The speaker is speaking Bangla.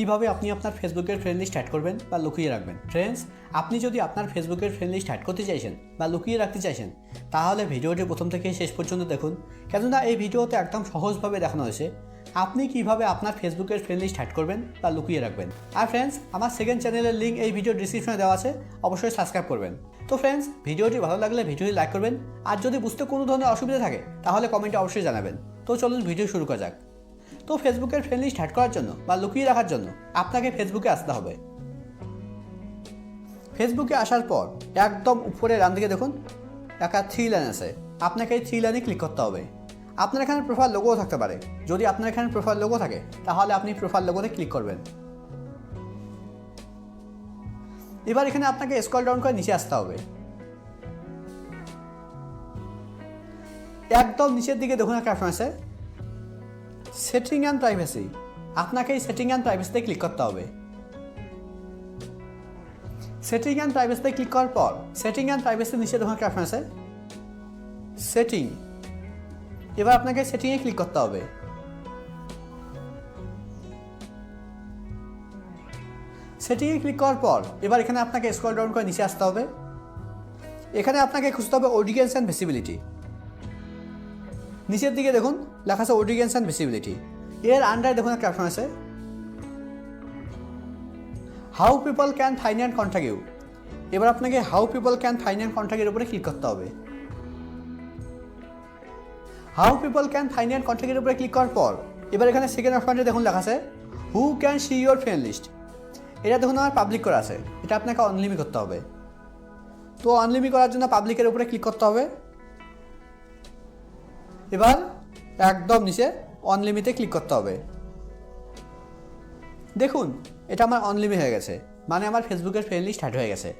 কীভাবে আপনি আপনার ফেসবুকের ফ্রেন্ড লিস্ট অ্যাড করবেন বা লুকিয়ে রাখবেন? ফ্রেন্ডস আপনি যদি আপনার ফেসবুকের ফ্রেন্ড লিস্ট অ্যাড করতে চাইছেন বা লুকিয়ে রাখতে চাইছেন, তাহলে ভিডিওটি প্রথম থেকে শেষ পর্যন্ত দেখুন। কেননা এই ভিডিওতে একদম সহজভাবে দেখানো হয়েছে আপনি কীভাবে আপনার ফেসবুকের ফ্রেন্ড লিস্ট অ্যাড করবেন বা লুকিয়ে রাখবেন। আর ফ্রেন্ডস আমার সেকেন্ড চ্যানেলের লিঙ্ক এই ভিডিও ডিসক্রিপশনে দেওয়া আছে, অবশ্যই সাবস্ক্রাইব করবেন। তো ফ্রেন্ডস ভিডিওটি ভালো লাগলে ভিডিওটি লাইক করবেন। আর যদি বুঝতে কোনো ধরনের অসুবিধা থাকে, তাহলে কমেন্টে অবশ্যই জানাবেন। তো চলুন ভিডিও শুরু করা যাক। তো ফেসবুকের ফ্রেন্ড লিস্ট অ্যাড করার জন্য বা লুকিয়ে রাখার জন্য আপনাকে ফেসবুকে আসতে হবে। ফেসবুকে আসার পর একদম উপরে ডান দিকে দেখুন, একটা থ্রি লাইন আছে। আপনাকে এই থ্রি লাইনে ক্লিক করতে হবে। আপনার এখানে প্রোফাইল লোগোও থাকতে পারে। যদি আপনার এখানে প্রোফাইল লোগো থাকে, তাহলে আপনি প্রোফাইল লোগোতে ক্লিক করবেন। এবার এখানে আপনাকে স্কল ডাউন করে নিচে আসতে হবে। একদম নিচের দিকে দেখুন একটা অপশন আছে। সেটিং অ্যান্ড প্রাইভেসি আপনাকে এই সেটিং অ্যান্ড প্রাইভেসিতে ক্লিক করতে হবে। সেটিং অ্যান্ড প্রাইভেসিতে ক্লিক করার পর সেটিং অ্যান্ড প্রাইভেসি নিচে অপশন আছে। সেটিং এবার আপনাকে সেটিংয়ে ক্লিক করতে হবে। সেটিংয়ে ক্লিক করার পর, এবার এখানে আপনাকে স্ক্রল ডাউন করে নিচে আসতে হবে। এখানে আপনাকে খুঁজতে হবে অডিয়েন্স অ্যান্ড ভিসিবিলিটি নিচের দিকে দেখুন, লেখা আছে অডিয়েন্স অ্যান্ড ভিসিবিলিটি এর আন্ডারে দেখুন একটা অপশন আছে। How people can find and contact you এবার আপনাকে how people can find and কন্ট্যাক্টের উপরে ক্লিক করতে হবে। How people can find and কন্ট্যাক্টের উপরে ক্লিক করার পর, এবার এখানে সেকেন্ড অপশনটা দেখুন লেখা আছে who can see your friend list এটা দেখুন আমার পাবলিক করা আছে। এটা আপনাকে অনলিমি করতে হবে। তো অনলিমি করার জন্য পাবলিকের উপরে ক্লিক করতে হবে। এবার একদম নিচে অনলিমিটে ক্লিক করতে হবে। দেখুন, এটা আমার অনলিমিট হয়ে গেছে। মানে আমার ফেসবুকের ফ্রেন্ডলি স্টার্ট হয়ে গেছে।